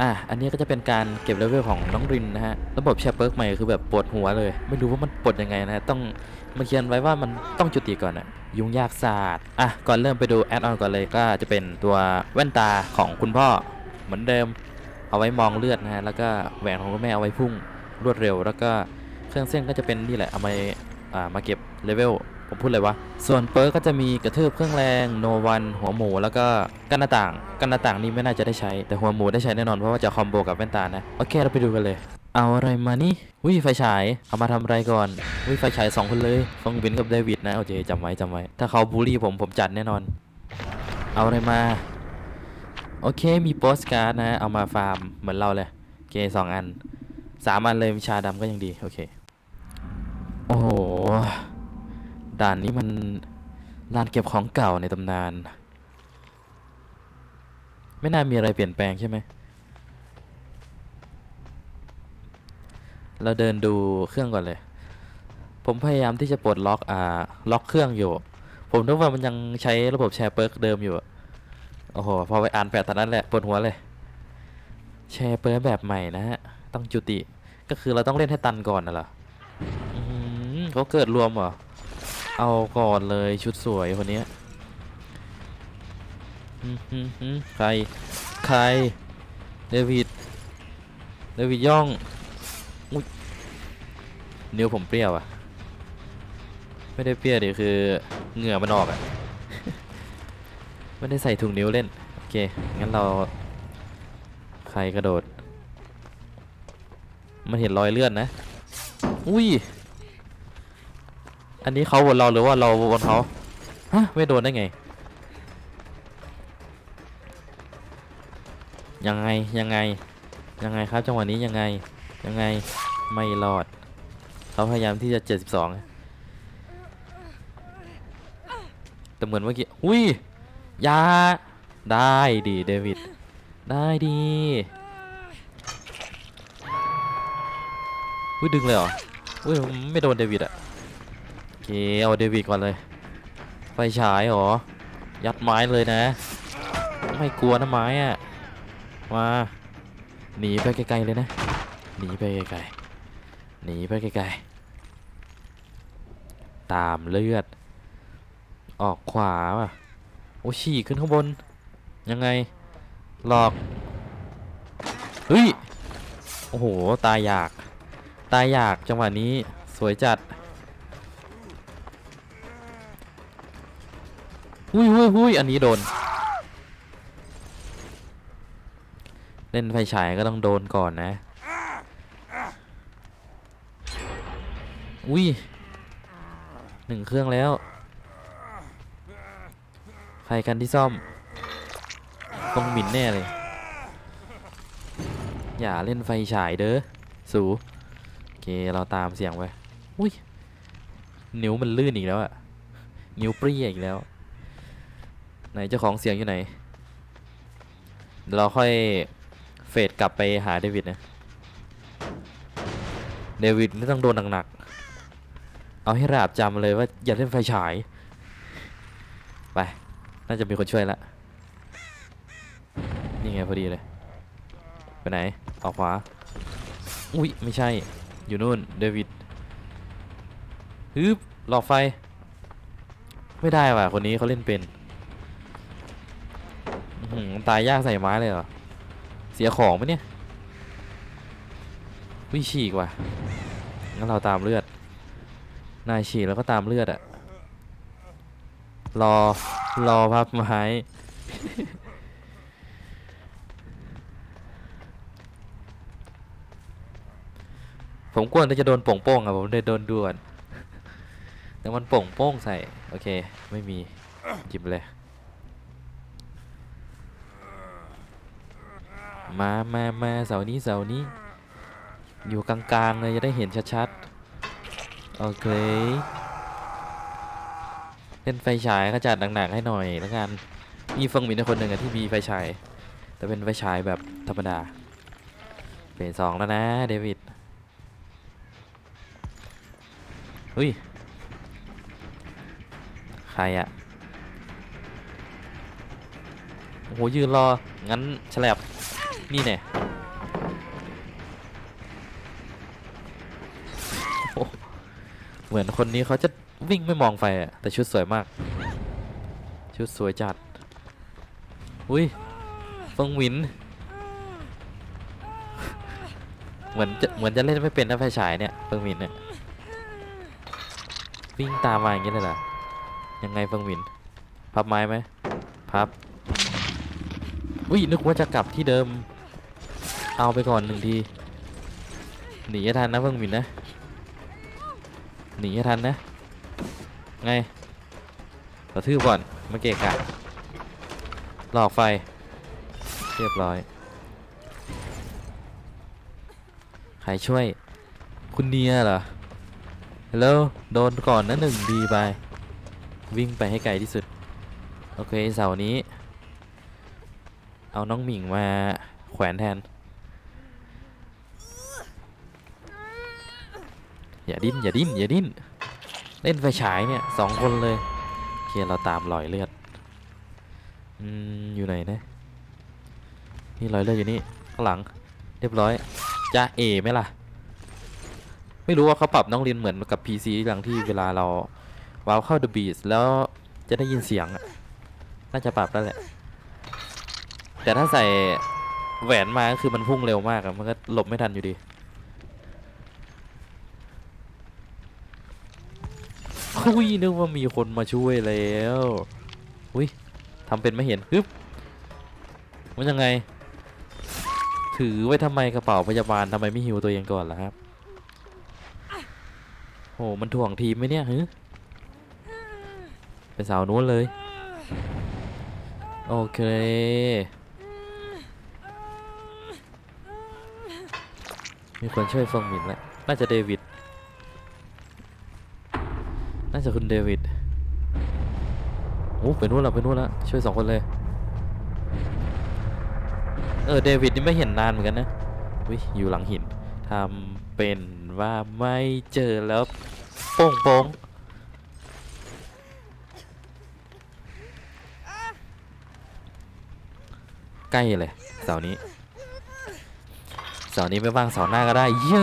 อะอันนี้ก็จะเป็นการเก็บเลเวลของน้องรินนะฮะ ระบบแชร์เปิร์กใหม่คือแบบปวดหัวเลย ไม่รู้ว่ามันปวดยังไงนะฮะ ต้องมาเขียนไว้ว่ามันต้องจุติก่อนอะยุ่งยากศาสตร์อะ ก่อนเริ่มไปดูแอดออนก่อนเลยก็จะเป็นตัวแว่นตาของคุณพ่อเหมือนเดิม เอาไว้มองเลือดนะฮะ แล้วก็แหวนของคุณแม่เอาไว้พุ่งรวดเร็ว แล้วก็เครื่องเส้นก็จะเป็นนี่แหละ เอามาอ่ามาเก็บเลเวล ผมพูดเลยว่าส่วนเปิร์กก็จะมีกระทืบเครื่องแรงโนวันหัวหมูแล้วก็กันหน้าต่าง กันหน้าต่างนี่ไม่น่าจะได้ใช้ แต่หัวหมูได้ใช้แน่นอนเพราะว่าจะคอมโบกับแว่นตานะ โอเคเราไปดูกันเลย เอาอะไรมานี่วิไฟฉาย เอามาทำอะไรก่อนวิไฟฉายสองคนเลยฟงวินกับเดวิดนะโอเคจำไว้จำไว้ ถ้าเขาบูลลี่ผมผมจัดแน่นอน เอาอะไรมา โอเคมีโปสการ์ดนะ เอามาฟาร์มเหมือนเราเลยโอเคสองอันสามอันเลยวิชาดำก็ยังดีโอเค โอ้โห ด่านนี้มันลานเก็บของเก่าในตำนาน ไม่น่ามีอะไรเปลี่ยนแปลงใช่ไหม เราเดินดูเครื่องก่อนเลย ผมพยายามที่จะปลดล็อกอ่าล็อกเครื่องอยู่ ผมนึกว่ามันยังใช้ระบบแชร์เปิร์กเดิมอยู่ โอ้โห พอไปอ่านแปดตอนนั้นแหละปวดหัวเลย แชร์เปิร์กแบบใหม่นะฮะ ต้องจุติ ก็คือเราต้องเล่นให้ตันก่อนน่ะเหรอเขาเกิดรวมเหรอ เอาก่อนเลยชุดสวยคนนี้ใคร ใคร เดวิด เดวิดย่องอุ๊ยนิ้วผมเปรี้ยวอะไม่ได้เปรี้ยวดิคือเหงื่อมันออกอะไม่ได้ใส่ถุงนิ้วเล่น โอเค งั้นเรา ใครกระโดด มันเห็นรอยเลือดนะ อุ้ย อันนี้เขาบนเราหรือว่าเราบนเขาฮะไม่โดนได้ไง ยังไงยังไงยังไงครับจังหวะนี้ยังไงยังไงไม่รอด เขาพยายามที่จะ 72นะแต่เหมือนเมื่อกี้อุ้ยอยาได้ดีเดวิดได้ดีอุ้ยดึงเลยเหรออุ้ยไม่โดนเดวิดอะโอ เคเอาเดวิดก่อนเลย ไฟฉายหรอ ยัดไม้เลยนะ ไม่กลัวนะไม้อะมา หนีไปไกลๆเลยนะ หนีไปไกลๆ หนีไปไกลๆ ตามเลือด ออกขวาว่ะโอ้ฉีกขึ้นข้างบน ยังไง หลอก เฮ้ย โอ้โห ตายอยาก ตายอยากจังหวะนี้สวยจัด หุยหุยหุยอันนี้โดน เล่นไฟฉายก็ต้องโดนก่อนนะ อุ้ยหนึ่งเครื่องแล้ว ใครกันที่ซ่อมคงหมิ่นแน่เลย อย่าเล่นไฟฉายเด้อ สูโอเค เราตามเสียงไป อุ้ย นิ้วมันลื่นอีกแล้วอะนิ้วเปรี้ยอีกแล้ว ไหนเจ้าของเสียงอยู่ไหน เราค่อยเฟดกลับไปหาเดวิดนะ เดวิดนี่ต้องโดนหนักๆ เอาให้ราบจำเลยว่าอย่าเล่นไฟฉาย ไป น่าจะมีคนช่วยละ นี่ไงพอดีเลย ไปไหน ออกขวา อุ้ยไม่ใช่ อยู่นู่น เดวิดฮึบหลอกไฟ ไม่ได้ว่ะ คนนี้เขาเล่นเป็น ตายยากใส่ไม้เลยเหรอ เสียของไหมเนี่ยวิฉีกว่ะงั้นเราตามเลือด นายฉีกแล้วก็ตามเลือดอะรอ รอพับไม้ผมกลัวจะโดนโป่งโป้งอะผมเลยโดนด่วน แต่มันโป่งโป้งใส่ โอเค ไม่มีหยิบเลย มามามาเสานี้เสานี้ อยู่กลางๆเลยจะได้เห็นชัดๆ โอเค เล่นไฟฉายก็จัดหนักๆให้หน่อยแล้วกัน มีเฟิงหมินคนหนึ่งอะที่มีไฟฉาย แต่เป็นไฟฉายแบบธรรมดา เป็นสองแล้วนะเดวิดเฮ้ย ใครอะโอ้โหยืนรอ งั้นฉลับ นี่แน่เหมือนคนนี้เขาจะวิ่งไม่มองไฟอะแต่ชุดสวยมาก ชุดสวยจัด อุ้ยฟงวิน เหมือนจะเหมือนจะเล่นไม่เป็นนะไฟฉายเนี่ยฟงวินเนี่ยวิ่งตามมาอย่างนี้เลยหรอยังไงฟงวิน พับไม้ไหมพับ อุ้ยนึกว่าจะกลับที่เดิม เอาไปก่อนหนึ่งทีหนีให้ทันนะเฟิงหวินนะหนีให้ทันนะไงกระทืบก่อนมาเกะกะหลอกไฟ เรียบร้อย ใครช่วย คุณเนียเหรอแล้วโดนก่อนนะหนึ่งดีไป วิ่งไปให้ไกลที่สุด โอเคเสานี้ เอาน้องหมิงมาแขวนแทน อย่าดิ้นอย่าดิ้นอย่าดิ้นเล่นไฟฉายเนี่ยสองคนเลยโอเคเราตามรอยเลือดอืมอยู่ไหนนะนี่รอยเลือดอยู่นี่ข้างหลัง เรียบร้อยจะเอไหมล่ะ ไม่รู้ว่าเขาปรับน้องลินเหมือนกับ PC อย่างที่เวลาเราว้าวเข้า The Beat แล้วจะได้ยินเสียงน่าจะปรับแล้วแหละ แต่ถ้าใส่แหวนมาก็คือมันพุ่งเร็วมากอะมันก็หลบไม่ทันอยู่ดี อุ้ยนึกว่ามีคนมาช่วยแล้วอุ้ยทำเป็นไม่เห็นฮึบมันยังไง ถือไว้ทำไมกระเป๋าพยาบาลทำไมไม่หิวตัวเองก่อนล่ะครับโอ้มันถ่วงทีมไหมเนี่ยฮึเป็นสาวนู้นเลย โอเคมีคนช่วยฟงหมินแล้วน่าจะเดวิด น่าจะคุณเดวิดโอ้ไปนู่นล้วไปนู่นแล้วช่วยสองคนเลย เออเดวิดนี่ไม่เห็นนานเหมือนกันนะวิอยู่หลังหินทำเป็นว่าไม่เจอแล้วโป้งโป้งใกล้เลยเสานี้เสานี้ไม่ว่างเสาหน้าก็ได้เย้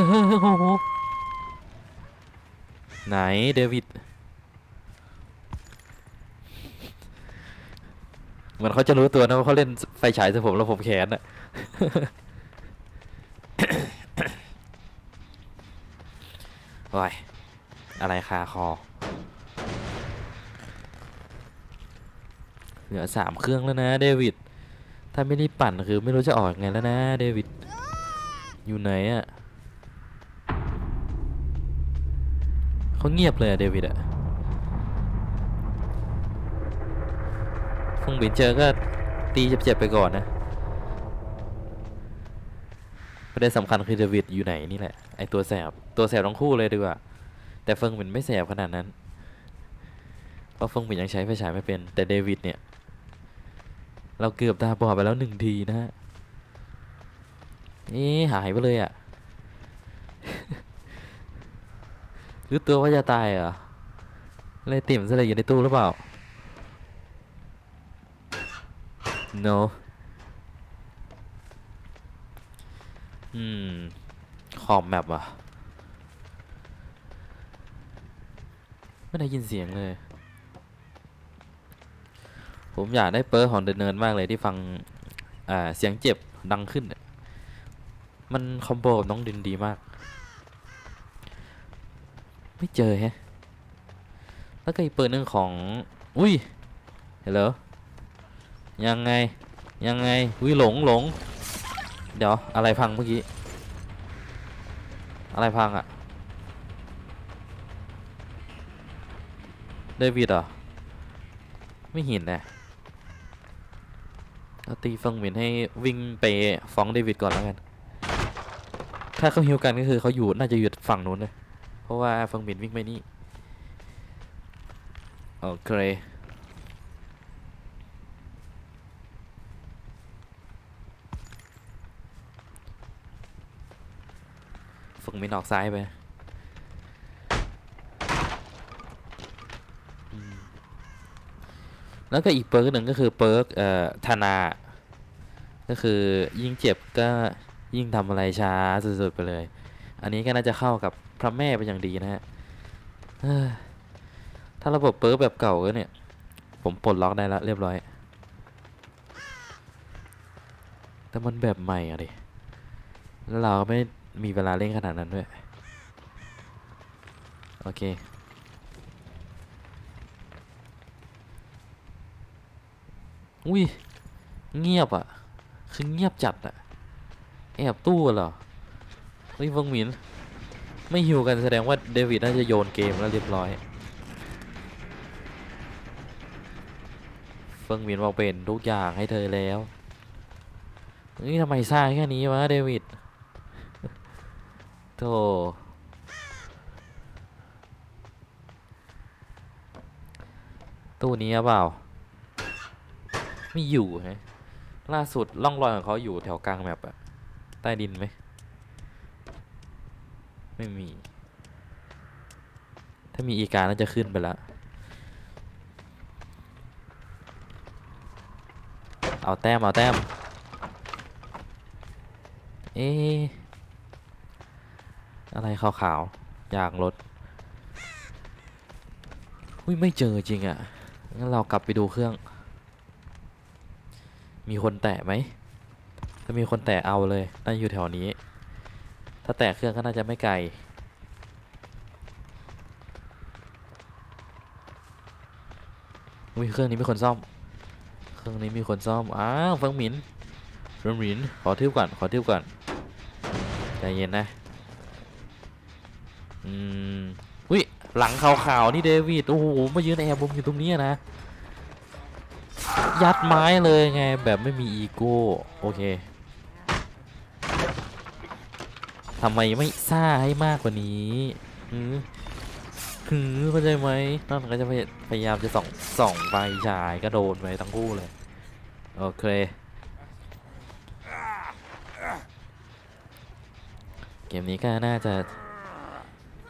ไหนเดวิด เหมือนเขาจะรู้ตัวนะว่าเขาเล่นไฟฉายใส่ผมแล้วผมแขนอะโอ้ยอะไรคาคอ เหลือสามเครื่องแล้วนะเดวิด ถ้าไม่ได้ปั่นคือไม่รู้จะออกไงแล้วนะเดวิด อยู่ไหนอะเขาเงียบเลยอะเดวิดอะ ฟงบินเจอก็ตีเจ็บๆไปก่อนนะ ประเด็นสำคัญคือเดวิดอยู่ไหนนี่แหละ ไอตัวแสบ ตัวแสบทั้งคู่เลยดีกว่า แต่เฟิงบินไม่แสบขนาดนั้น เพราะเฟิงบินยังใช้ไฟฉายไม่เป็น แต่เดวิดเนี่ย เราเกือบตาบอดไปแล้วหนึ่งทีนะฮะนี่หายไปเลยอะ่ะรู้ตัวว่าจะตายเหรอเลยติ่มซะเลยอยู่ในตู้หรือเปล่า no อืม ขอบแมปอะ ไม่ได้ยินเสียงเลย ผมอยากได้เปิร์ของเดินเนินมากเลยที่ฟังเสียงเจ็บดังขึ้นน่ะมันคอมโบกับน้องดินดีมาก ไม่เจอแฮะ แล้วก็อีกเปิร์หนึ่งของ อุ้ยเห็นเหรอ ยังไงยังไงวิหลงหลง เดี๋ยวอะไรพังเมื่อกี้ อะไรพังอะเดวิดเหรอไม่เห็นนะตีฟังเหม็นให้วิ่งไปฟ้องเดวิดก่อนแล้วกัน ถ้าเขาฮิวกันก็คือเขาอยู่น่าจะอยู่ฝั่งนู้นเลย เพราะว่าฟังเหม็นวิ่งไปนี่ โอเค ฝึกมินออกซ้ายไปแล้วก็อีกเปิร์กหนึ่งก็คือเปิร์กเอ่อธนา ก็คือยิ่งเจ็บก็ยิ่งทำอะไรช้าสุดๆไปเลย อันนี้ก็น่าจะเข้ากับพระแม่เป็นอย่างดีนะฮะถ้าระบบเปิร์กแบบเก่าก็เนี่ย ผมปลดล็อกได้แล้วเรียบร้อย แต่มันแบบใหม่อะดิแล้วเราไม่ มีเวลาเล่นขนาดนั้นด้วย โอเค อุ้ย เงียบอะคือเงียบจัดอะแอบตู้เหรอ เฮ้ยเฟิงหมิน ไม่หิวกันแสดงว่าเดวิดน่าจะโยนเกมแล้วเรียบร้อยเฟิงหมินบอกเป็นทุกอย่างให้เธอแล้วนี่ทำไมสร้างแค่นี้วะเดวิด โธ่ตู้นี้หรือเปล่า ไม่อยู่ฮะล่าสุดล่องรอยของเขาอยู่แถวกลางแมปอะใต้ดินไหม ไม่มี ถ้ามีอีกาน่าจะขึ้นไปแล้ว เอาแต้ม เอาแต้ม เอ๊ อะไรขาวๆยางรถอุ้ยไม่เจอจริงอะ่ะงั้นเรากลับไปดูเครื่อง มีคนแตะไหมถ้ามีคนแตะเอาเลยน่าอยู่แถวนี้ ถ้าแตะเครื่องก็น่าจะไม่ไกลอุ้ยเครื่องนี้มีคนซ่อม เครื่องนี้มีคนซ่อม อ้าวฟังหมินเฟังหมิน ขอทิวก่อน ขอทิวก่อน ใจเย็นนะ อืมอุ้ยหลังขาวๆนี่เดวิดโอ้โหมายืนแอบบุมอยู่ตรงนี้นะ ยัดไม้เลยไงแบบไม่มีอีโก้โอเคทำไมไม่ซ่าให้มากกว่านี้หือหือเข้าใจไหมนั่นก็จะพยพยายามจะส่องส่องไฟฉายก็โดนไปทั้งคู่เลย โอเค เกมนี้ก็น่าจะ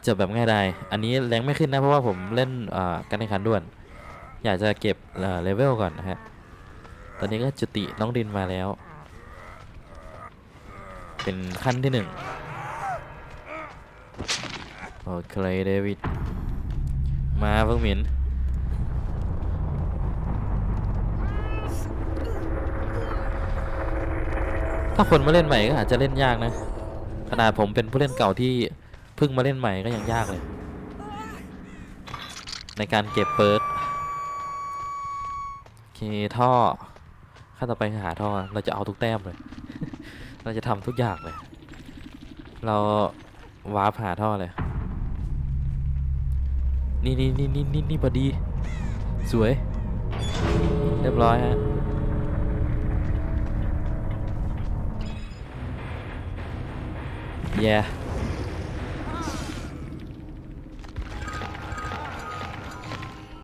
จบแบบง่ายดายอันนี้แรงไม่ขึ้นนะเพราะว่าผมเล่นการแข่งขันด่วน อยากจะเก็บเลเวลก่อนนะฮะ ตอนนี้ก็จุติน้องดินมาแล้ว เป็นขั้นที่หนึ่งโอเคเดวิด มาเพิ่งหมินถ้าคนมาเล่นใหม่ก็อาจจะเล่นยากนะ ขนาดผมเป็นผู้เล่นเก่าที่ เพิ่งมาเล่นใหม่ก็ยังยากเลย ในการเก็บเปิร์กโอเคท่อขั้นต่อไปหาท่อเราจะเอาทุกแต้มเลย เราจะทำทุกอย่างเลย เราวาร์ปหาท่อเลยนี่นี่นี่นี่นี่นี่พอดี สวย เรียบร้อยฮะแย่